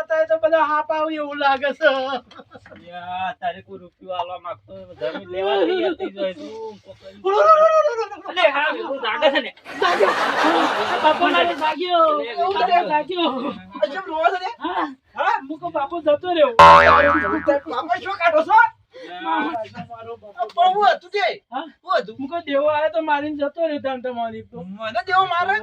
અત્યારે તો બધા હાપ આવે એવું લાગે છે. તારે કોઈ રૂપિયો આલવા માંગતો જમીન લેવા તૈયાર થઈ જાય તું. અલે હા એવું લાગે છે ને. બાપો મારે જાગ્યો. એવું જાગ્યો. અચ્છા, રોવા છે હા હા? મુકો બાપો જતો રહ્યો. બાપા શું કાઢો છો? હતું તે. હા? દેવો આવ્યો તો મારીને જતો રહ્યો તાન તમારી મને દેવો મારે?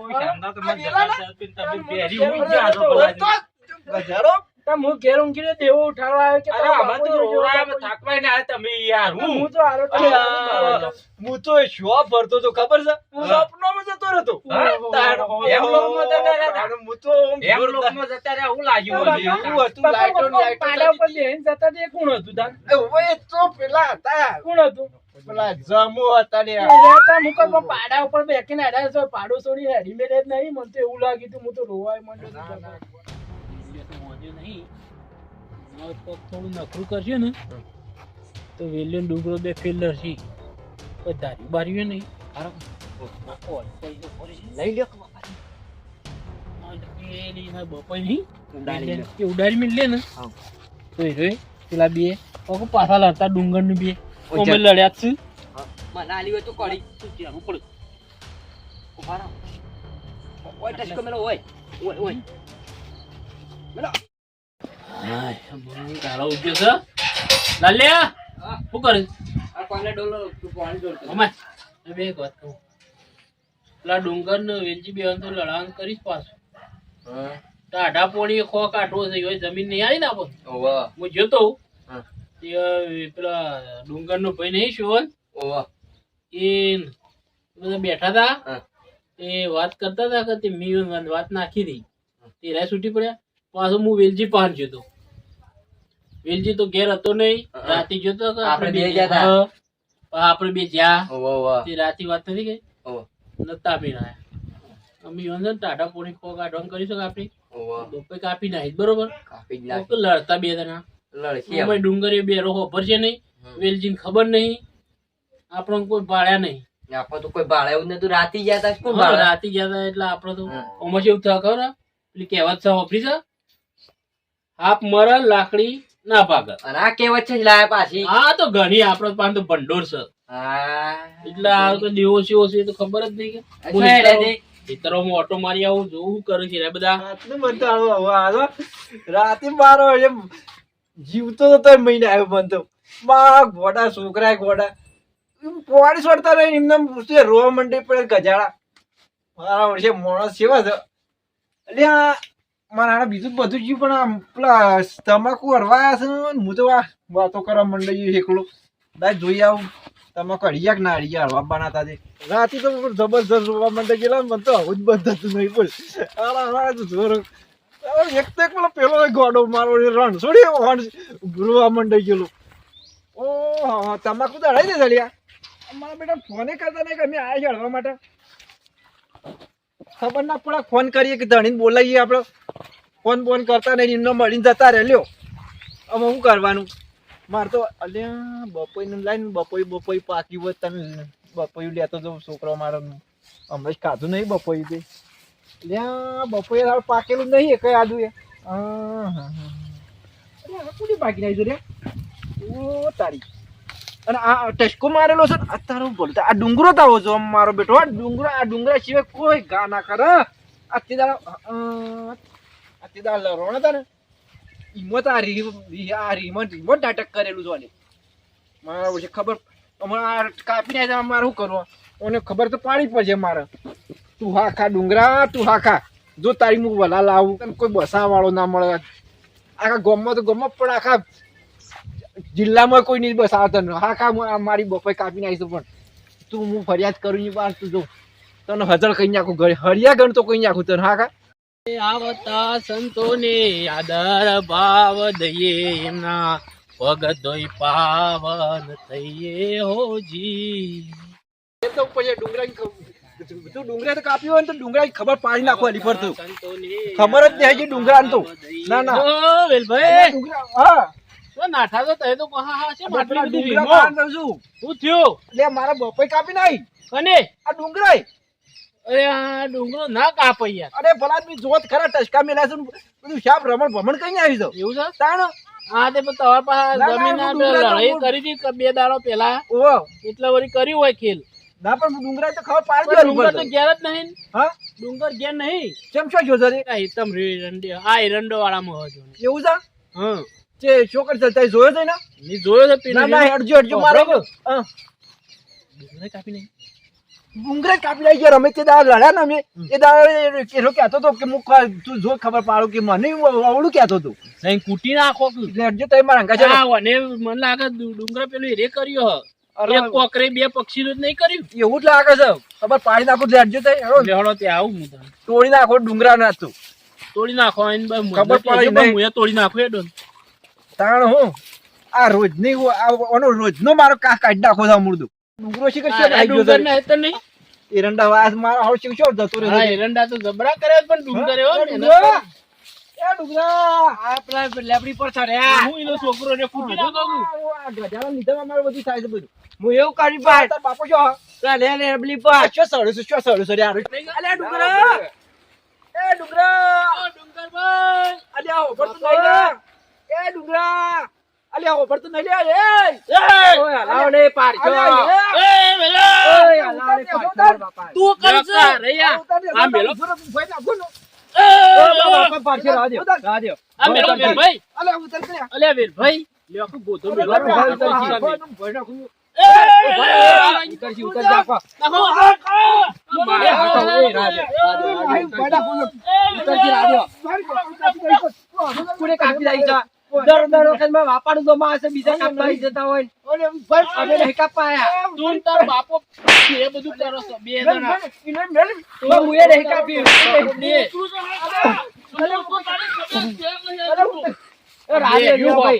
તાર હું ઘેર દેવો ઉઠાડવા આવ્યો કે તારો થાકવાય ને તમે યાર હું હું તો હું તો ભરતો તો ખબર છે સપનામાં જતો રહેતો હા? તાણ. એમ જતા રહેતા? હું તો એમ જોરદાર. લોકમાં જતા રહ્યા હું લાગ્યું. એવું હતું, બાપા, લાઈટો લાઈટો પાડા ઉપર જતી જતા તે કોણ હતું? હતી. એ તો પેલા હતા કોણ હતું પેલા જમો હતા ને રહેતા મુકો પાડા ઉપર બેકીને આડા છે, પાડો છોડી હેડી મેલે જ નહીં. મને તો એવું લાગ્યું તું હું તો રોવાય માંડ્યો ના, છું. ના. એ તો નહીં. થોડું નખરું કરશે ને. તો વેલ્યો ડુંગરો બે ફેલર છે ધારી બારી નહીં. લઈ લ્યો. ઉડાડી લે ને. તો પેલા બે. પાછા લડતા ડુંગરનું બે. અમે લડ્યા છે મને આલી હોય તો કળી. શું કહેવું પડે. ઊભા. ઓય ટચકો મેલો ઓય. ઓય ઓય. તારો ઉગ્યો છે. લાલ્યા શું કરે? આ કોને ડોલો? પાણી ડોલતો અમાય એ બે એક વાત કહું. પેલા ડુંગર ને વેલજી બે તો લડાણ કરીશ પાછું. ટાઢા પોણી ખો કાઢવો છે જમીન નહીં આવી ને આપણે હું જોતો. હા. પેલા ડુંગર નો ભાઈ નહીં શિવન એ બધા બેઠા હતા એ વાત કરતા હતા કે તે મી વાત નાખી હતી તે રાય છૂટી પડ્યા. પાછો હું વેલજી પાન જતો. વેલજી તો ઘેર હતો નહીં. રાતે જોતો આપણે બે બે ગયા. આપણે બે જ્યાં. તે રાતે વાત નથી ગઈ નતા આપી રહ્યા અમે યોન ને ટાટા પોણી ખો કાઢવાનું કરી શકે આપણે. ઓવા. બપોર કાપી નાખી બરોબર? કાપી લડતા બે જણા. લડકી ડુંગરે બે રોહો ભરશે નહીં વેલજીને ખબર નહીં આપણો કોઈ ભાડ્યા નહીં. આપણે તો કોઈ ભાડે એવું નતું રાતી ગયા તા કોણ હા, રાતી ગયા હતા એટલે આપણે તો ઓમાં કેવું થયા ખબર? પેલી કહેવત છે વાપરી છે હાપ મરે લાકડી ના ભાગે. અને આ કેવત છે જ લાયા પાછી. હા તો ઘણી આપણો પાન તો ભંડોર છે. એટલે આ તો દેવો છે ઓછો તો ખબર જ નહીં કે તે- ખેતરોમાં ઓટો મારી આવું જોવું કરે છે રે બધા. રાતે મારો એમ જીવતો તો મહિને આવ્યો મન તો. બા ગોડા, છોકરા, ગોડા. પોવાડી છોડતા રહે એમને એમ પૂછે રોવા મંડી પડે ગજાડા. મારા વર્ષે માણસ કેવા છે. એટલે મારા બીજું બધું જીવ પણ આમ પેલા તમાકુ હરવા છે હું તો આ વાતો કરવા મંડી એકલો. દાય જોઈ આવું. તમાકુ હળિયા કે ના હળિયા હળવા બનાતા છે રાતે તો જબરજસ્ત રોવા મંડી ગયેલા મને તો આવું જ બંધ હતું નહીં બોલ. આલા, તો જોર. એક તો એક પેલો પેલો ગોડો મારો રણ છોડી હોન રોવા મંડાઈ ગયેલો. ઓ, હા તમાકુ હળાઈ દે જલિયા અમારા બેટા ફોને કરતા નહીં કે અમે છે હળવા માટે. ખબર ના પડે, ફોન કરીએ કે ધણીને બોલાવીએ આપણે. ફોન ફોન કરતા નહીં, એમને મળીને જતા રહે, લ્યો. હવે શું કરવાનું? મારે તો અલ્યા બપોઈને લાઈને, બપોઈ બપોઈ પાકી હોય તમે બપોઈ લેતો જાઉં, છોકરો મારો. હમણાં જ ખાધું નહીં બપોઈ તે. બપોરે હાલ પાકેલું નહીં કઈ આદુ એ. કોની પાકી નાખી રે? ઓ તારી. અને આ ટચકો મારેલો છે આ તારો બોલતા આ ડુંગરો તાવો છો મારો બેટો આ ડુંગરો આ ડુંગરા સિવાય કોઈ ગા ના કરે આ તે દાડા અ, આ તે દાડા લરોણા હતા ને ઈમો તો આ રી આ નાટક કરેલું છે આને. મારા પછી ખબર હમણાં કાપી નાખ્યા મારે શું કરવું? મને ખબર તો પાડી પડશે મારે. તું હાખા ડુંગરા તું હા ખા જો તારી હું વલા લાવું તને કોઈ બસા વાળો ના મળે. આખા ગમમાં તો ગમમાં પણ આખા જિલ્લામાં કોઈ નહીં બસ આવતા હા ખા હું આ મારી બપોર કાપી નાખીશું પણ. તું હું ફરિયાદ કરું ની બાર તું જો. તને હજળ કહી નાખું ઘરે હરિયા ગણ તો કહી નાખું તને હા ખા આવતા સંતોને આદર ભાવ દઈએ એમના પગ ધોઈ પાવન થઈએ હોજી એ તો પછી ડુંગરા તું ડુંગરા તો કાપ્યો હોય તો ડુંગરા ખબર પાડી નાખો એની પર તું. ખબર જ નહીં હજી ડુંગરા તો. ના ના. વેલભાઈ. ડુંગરા હા. નાઠા તો તય તો કહા હા છે આ પેલા ડુંગરા બધું છું શું થયું? એટલે મારા બપોઈ કાપી નાઈ કને? આ ડુંગરાય અરે આ ડુંગરો ના કાપ યાર. અરે ભલા આદમી જોત ખરા ટચકા મેલા છે બધું શાપ રમણ ભમણ કઈ આવી જાવ એવું છે? તાણ. હા તે તમારા પાસે જમીન લડાઈ કરી હતી બે દાડો પેલા એટલે વળી કર્યું હોય ખેલ. ના પણ ડુંગરા તો ખબર પાડી પણ ડુંગર તો ઘેર જ નહીં. હા? ડુંગર ઘેર નહીં. કેમ છો જો જરી આ હિતમ રંડી આ એરંડો વાળામાં હોય જો એવું છે? હા. જે છોકર છે તે જોયો છે ને? ની જોયો છે પેલો ના ના હડજો હડજો મારો હા. ડુંગરે કાપી નહીં ડુંગરા કાપી લઈ ગયા અમે તે દાડા લડ્યા ને અમે. એ દાડા કેરો કહેતો તો કે મુખ તું જો ખબર પાડો કે મને આવડું કહેતો તું નહીં કૂટી નાખો કે. એટલે હડજો તઈ મારા અંગા છે ને. મને લાગે ડુંગરા પેલું રે કર્યો હ. અરે, એક કોકરે બે પક્ષીનું જ નહીં કર્યું? એવું જ લાગે છે. ખબર પાડી નાખો એટલે હેડજો તે ત્યાં આવું હું તોડી નાખો ડુંગરા ના તું. તોડી નાખો એને ખબર પડી પણ. હું તોડી નાખો તાણ હું? આ રોજની હું આનો રોજ નો મારો કા કાઢી નાખો છે ડુંગરો શીખર છે આ ડુંગર ના હેતર નહીં. એરંડા વાસ મારો હાવ શીખશો જતો હા, એરંડા તો જબરા કરે પણ ડુંગર એવો એ ડુંગરા! આ પેલા લેબડી પર ચડ્યા હું એનો છોકરો ને કૂટી નાખો. આ ગધાડા લીધા મારે બધું થાય છે બધું. હું એવું કરી પાડ તાર બાપો છો પેલા લે લેબડી પર. સડું છું સડું છું ડુંગરા! એ ડુંગરા! ઓ, તો નહીં લે. એ ડુંગરા! અલ્યા ઓભર તો નહીં લે એ ઓય હલાવ ને પાડજો. અલ્યા, એ. એ, ઓય હલાવ ને પાડજો તું કરી છે? આ મેલો. એ, બાપા પાડશે કાપી છે? દર દર વખતમાં વાપાડું તો માં હશે, બીજા કાપવા આવી જતા હોય ને. અમે નહીં કાપવા તું તાર બાપો એ બધું કરો છો બે જણા. હું એ નહીં કાપ્યું. બે, યુ ભાઈ.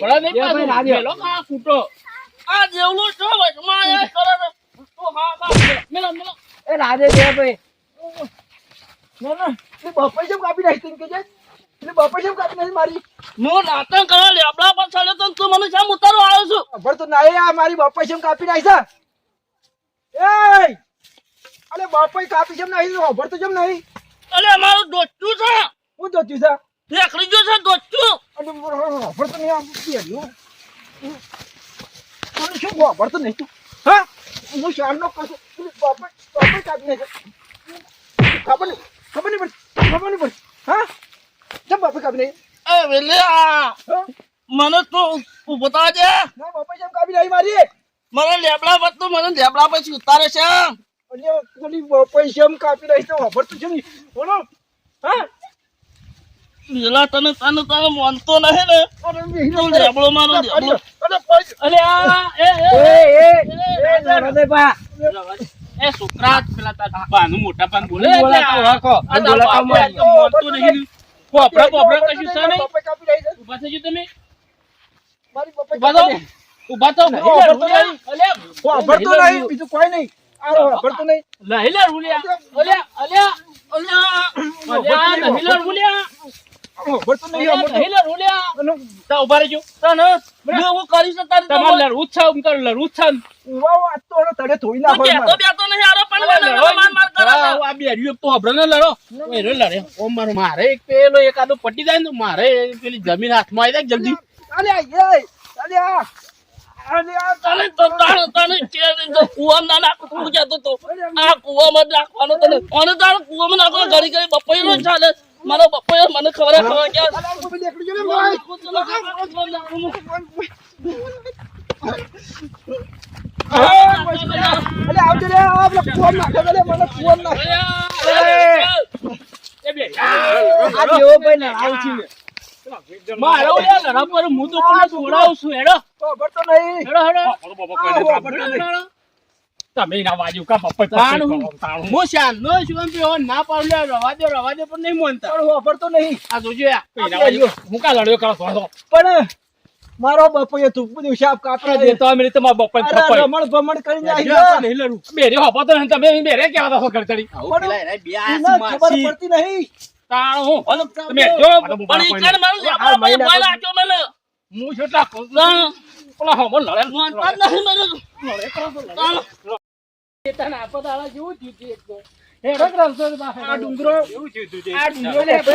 ના. ના જેમ કાપી નાખી કે એટલે બપોર જેમ કાપી મારી? હું નાટક કરવા લેબડા પર ચડ્યો તો તું મને શા ઉતારવા આવ્યો છું? ખબર તો ના આ મારી બપોર જેમ કાપી નાખી છે? એ અરે બપોર કાપી જેમ નાખી ખબર તો નહીં? અરે મારું દોસ્તું છે. હું જોતી છે? દેખડી ગયો છે દોસ્તું અને ખબર તો નહીં આમ પહેર્યું મને શું ખબર તો નહીં તું. હા? હું શાળનો કશું બપોર બપોર કાપી નાખી ખબર નહીં ખબર નહીં પડી ખબર નહીં પડી. હા કાપી નાખી એ વેલ્યા મને તો ઊભો થવા ના બપોર જેમ કાપી નાખી મારી મને લેબડા પર તું મને લેબડા પછી ઉતારે છે અને પેલી પૈસા એમ કાપી રહી તો વાપરતું છે ને બોલો હા વેલા તને તને તને માનતો નહીં ને અરે. લેબડો મારો લેબડો અરે આ એ એ, એ, એ, બા. એ છોકરા પેલા તાર બાનું મોટા પાન બોલે હકો. આ હું તાર બોલાતો બાપુ આજ તો મોનતો નહીં પોપડા પોપડા કશું છે નહીં? ઊભા થઈ તમે. ઊભા કાપી ઊભા નહીં. અલે નહીં બીજું કોઈ નહીં. નહીં નહીં. લે રૂલિયા. અલ્યા અલ્યા અલ્યા અલ્યા નહીં લે રૂલિયા. માર. એક પેલો એકાદો પટી જાય ને મારે પેલી જમીન હાથમાં આવી જાય જલ્દી. કુવામાં નાખવાનો તને. તારે કુવામાં નાખો ઘડી ઘડી બપોઈ નો ચાલે. મારો બપોઈ મને ખબર હે ખબર હું તો કોને છોડાવું છું હેડો. વાપરતો નહીં. હેડો હેડો. તમે ના વાજુ કા પપ્પા હું શાન નો એમ પીવો ના પાડ્યો રવા દે રવા દે પણ નહીં માનતા. પણ વાપરતો નહીં. આ જોજો યાર હું કા લડ્યો કરો થોડો પણ મારો બપોએ તું બધું શાપ કાપરા દે તો અમે તમારા બપ્પા અરે રમણ ભમણ કરીને આવી નહીં લડું બેરે હોપો તો નહીં, તમે બેરે કેવા તો ખરચડી ના ખબર પડતી નહીં. તાણ હું? તમે જો પણ ઈ કાન મારું પર મોય નાખ્યો મને. હું છેટલા કહું છું. પેલા હોમો લડે. તને આપત આલા જેવું થયું છે એક તો. હેડો રમશો આ ડુંગરો એવું થયું તું આ ડુંગરો ને તો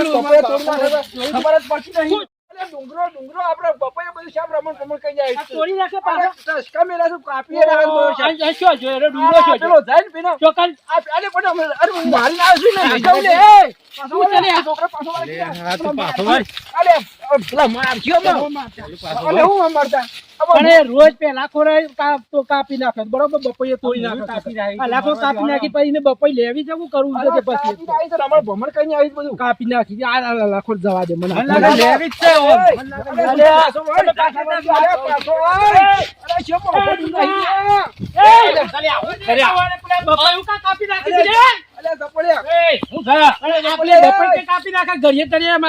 ખબર જ પડતી નહીં. અરે ડુંગરો ડુંગરો આપણે બપોરે બધું શામ રમણ ભમણ કરી જાય તોડી નાખે પાછા. ચસકા મેલા છે, કાપીએ રાખે તો બહુ શામ. આ- આ શું છે? એનો ડુંગરો શું છે? જાય ને પેલો, ચોકન અરે પણ અમે- અરે હું મારીને આવ્યો છું ને, લઈ લે, એ. પાછો તું વળે, ચાલે. આ છોકરો પાછો વળે. હા, તું પાછો વળ. અરે, અરે, પેલા મારખ્યો અમે. અરે, હું મારતા. પણ રોજ પે લાખો તો કાપી નાખે બરોબર બપોરે તોડી નાખે કાપી નાખી. લાખો કાપી નાખી પછી એને બપોરે લેવી જવું કરવું છે પછી કાપી ભમણ આવી બધું કાપી નાખી આ લાખો જવા દે મને લેવી જ છે,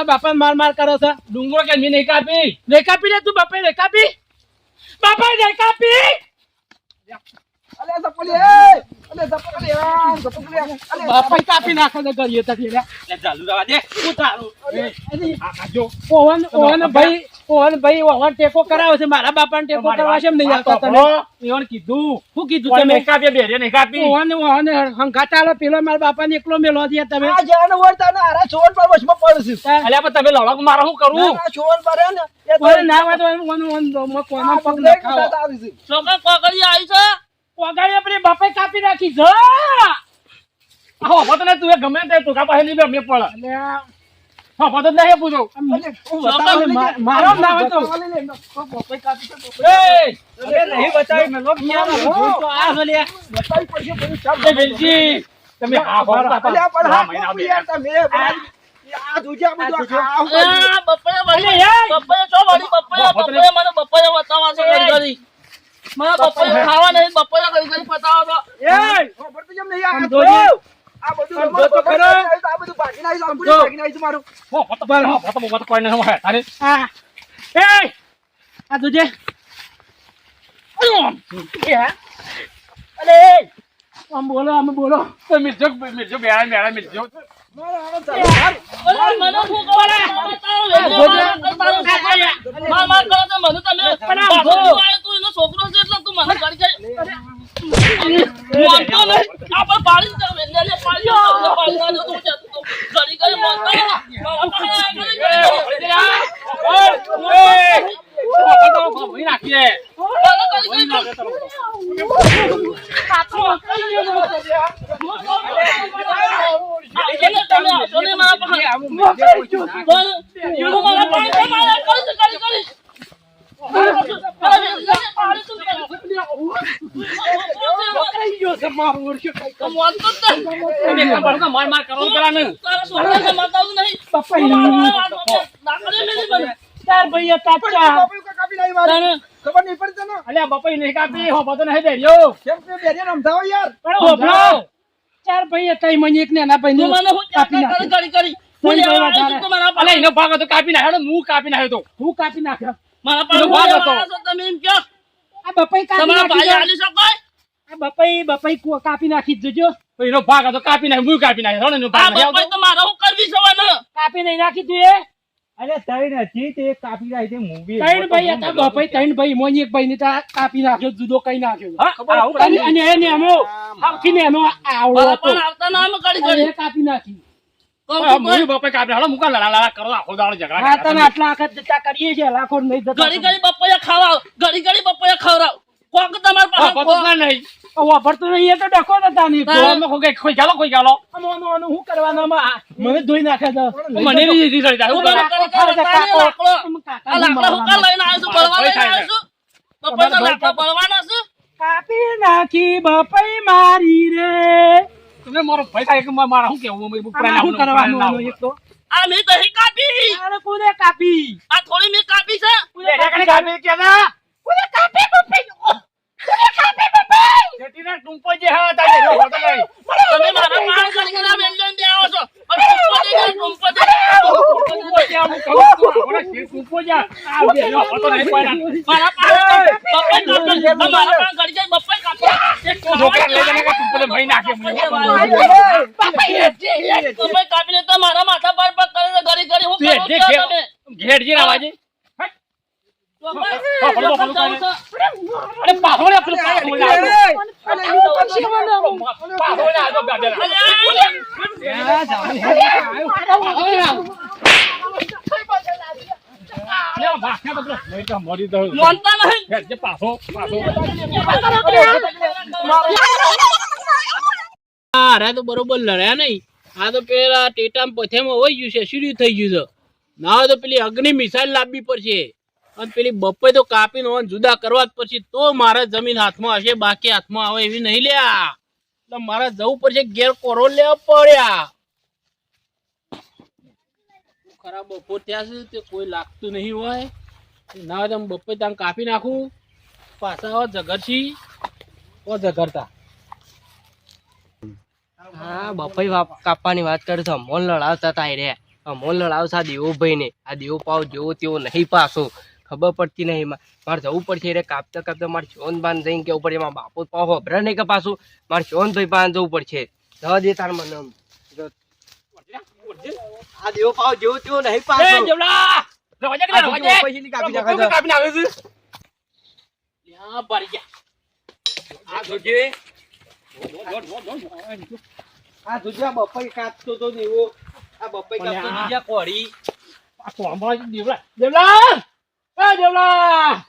બાપા માર માર કરો છો ડુંગરો કે મેં નહીં કાપી નહીં કાપી લે તું બાપા નહીં કાપી બાપા નહીં કાપી બાપા કાપી નાખે ઓવન ઓવન ભાઈ ઓવન ભાઈ ઓવન ટેકો કરાવે છે. મારા બાપાને ટેકો કરવા છે એમ નહીં આવતા તમે ઈવન કીધું. શું કીધું તમે? કાપીએ બેરે નહીં કાપી. ઓવન ઓવન ચાલો પેલો મારા બાપાને એકલો મેલો દે તમે. આ જાન વળતા ને આરા છોડ પર વચમાં પડશે. અલ્યા પણ તમે લડક મારે શું કરું? છોડ પર ને, એ કોઈ ના વાત તો ઓન ઓન ઓન કોના પગ નખાવો સોકા આવી કોકડી આવી છે? કોકડી આપણે બાપે કાપી નાખી. જ! આવો હવે તને તું ગમે તે તું કાપા હેલી બે પડે અલ્યા, હા પતો નહીં હે પૂજો મારો ના હોય તો. બતાવું લઈ લે. બપોરે કાપી છે, એ! અરે નહીં બતાવી મે લોક તો આ છે લે. બતાવી પડશે, બધું ચાપ એ વેલજી તમે હા બોલો અલ્યા, પણ હા, મહિના બાપુ યાર, તમે બધું આ જોજે, આ બધું. ગરી ખાવ બધું. ખાવા નહીં એય, ખબર તો જેમ નહીં, આ આમ જો. જોજે. આ બધું જો તો ખરો. આ બધું નાખ્યું, આમ જો. મારું. હો હો કોઈ હોય તારે આ જોજે. એ, આમ બોલો આમ બોલો મિર્જો મિર્જો બેડા બેડા મિર્જો નાખીએ પકડાઈ ગયો છે મારો ઓળખ્યો કઈ કામ. તમે ખબર તો માર માર કરો પેલા નહીં. કાચા. કાપી નાખી મારું. ખબર નહીં પડતી તને? અલ્યા બપાઈ નહીં કાપી હો પતો નહીં દેર્યો કેમ કે બેરીએ રમતા હોય યાર. પણ હોભળો. ચાર ભાઈઓ કઈ મને એક કાપી એનો ભાગ હતો કાપી નાખ્યો. ને હું કાપી નાખ્યો તો. હું કાપી નાખ્યો? આ બપાઈ કાપી નાખી દો. આ બપાઈ બપાઈ કો- કાપી નાખી જોજો. એનો ભાગ હતો કાપી નાખી હું કાપી નાખ્યો. એનો ભાગ કરવી આવતો કાપી નહીં નાખી તું એ. અરે હતી તે કાપી નાખી તે મૂવી ત્રણ ભાઈ હતા બપાઈ ત્રણ ભાઈ મોની એક ભાઈ ને કાપી નાખ્યો જુદો કઈ નાખ્યો. હા આવું અને અને નેનો આવડો હતો. અને એ કાપી નાખી. બપાઈ કાપી હાલો મુકા લડા લડા કરો આખો દાડો ઝઘડા હા તને આટલા આખત જતા કરીએ છીએ લાખો નહીં જતા ઘડી ઘડી બપોરે ખાવા ઘડી ઘડી બપોરે ખવડાવ. કોક તમાર પાસે કોક નહીં. વાપરતો નહીં એ તો ડખો નતા નહીં ગોળમાં કોઈ કોઈ ગાલો કોઈ ગાલો આનો હું કરવાનો? મને ધોઈ નાખે તો. મને બી દીધી સડી જાય હું લાકડો. આ લાકડા હું કાં લઈને આવ્યો છું? બળવા લઈને આવ્યો છું? બપોરે તો લાકડા બળવાના છું? કાપી નાખી બપાઈ મારી રે. તમે મારો ભાઈ થાય કે મારા શું કેવું અમે આમાં શું કરવાનું એક તો? આ મેં દહીં કાપી. આને કોને કાપી? આ થોડી મેં કાપી છે. કાપી? કેદા કોને કાપી બપાઈ જેટીના ટૂંપો જે હા તારે જો હોતો નહીં તમે મારા પાસે ઘડી ઘડી આ વેલ્યો આવો છો પણ ટૂંપો દે ગયા, ટૂંપો દે ગયા. ટૂંપો આમ કહું છું, આપણા શેર ટૂંપો જે આ બે જો હોતો નહીં કોઈના. મારા પાસે બપોરે કાપી. આ મારા પાસે ઘડી ઘડી બપોરે કાપી. લઈ જઈને કે ટૂંપોને ભરી નાખે મને. બપોરે કાપીને તો મારા માથા પર પગ કરે ઘડી ઘડી હું કરો તમે? છે. લે આવજો. તો બરોબર લડ્યા નહીં. આ તો પેલા ટેટામ પથેમાં હોય ગયું છે શું થઈ ગયું છે. ના તો પેલી અગ્નિ મિસાઇલ લાવવી પડશે. અને પેલી બપોઈ તો કાપીને ઓન જુદા કરવા પછી તો મારા જમીન હાથમાં હશે, બાકી હાથમાં આવે એવી નહીં લ્યા. એટલે મારા જવું પડશે, ઘેર કોરો લેવા પડ્યા. ખરાબ બપોર ત્યાં છે, તે કોઈ લાગતું નહીં હોય. ના હોય તો બપોર ત્યાં કાપી નાખું. પાછા આવો ઝઘડશી ઓ ઝઘડતા. હા બપાઈ કાપવાની વાત કરું તો અમોલ લડાવતા તા રે. અમોલ લડાવતા દેવો ભાઈ ને આ દેવો પાવ જેવો તેવો નહીં પાછો ખબર પડતી નહીં એમાં મારે જવું પડશે એટલે કાપતા કાપતા મારે શોન બાંધ જઈને કેવું પડે એમાં બાપુ પાહો હોભરા નહીં કે પાછું મારે શોન ભાઈ પાસે જવું પડશે જવા દે તાર મને આ દેવો પાવ જેવો તેવો નહીં પાછો? બપાઈ કાપી નાખે છે. કાપીને આવે છે. ત્યાં ભરી ગયા આ જોજે. આ જોજો બપાઈ કાપતો તો દેવો આ બપાઈ કાપતો બીજા કોળી આ કોણમાં દેવલા. દેવલા! એ દેવલા!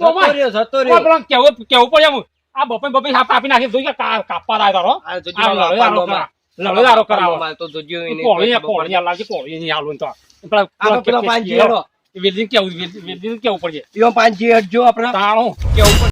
તો જતો રહ્યો કેવું કેવું પડે એમ. આ બપોઈ બપે સાપ કાપી નાખી. જોઈ કે કા- કાપવા લાય તારો. આ જોજો આ આ લડે આરો બાપાનો કરા. લડે આરો કરાવો. તો જોજો કોળી કોળી લાગી કોળી નહીં આલું તો. પેલા આ પેલો પાંચ જીરો વેદિન કેવું વેદિન કેવું પડશે યો પાંચ જી આપણા. તાણું કેવું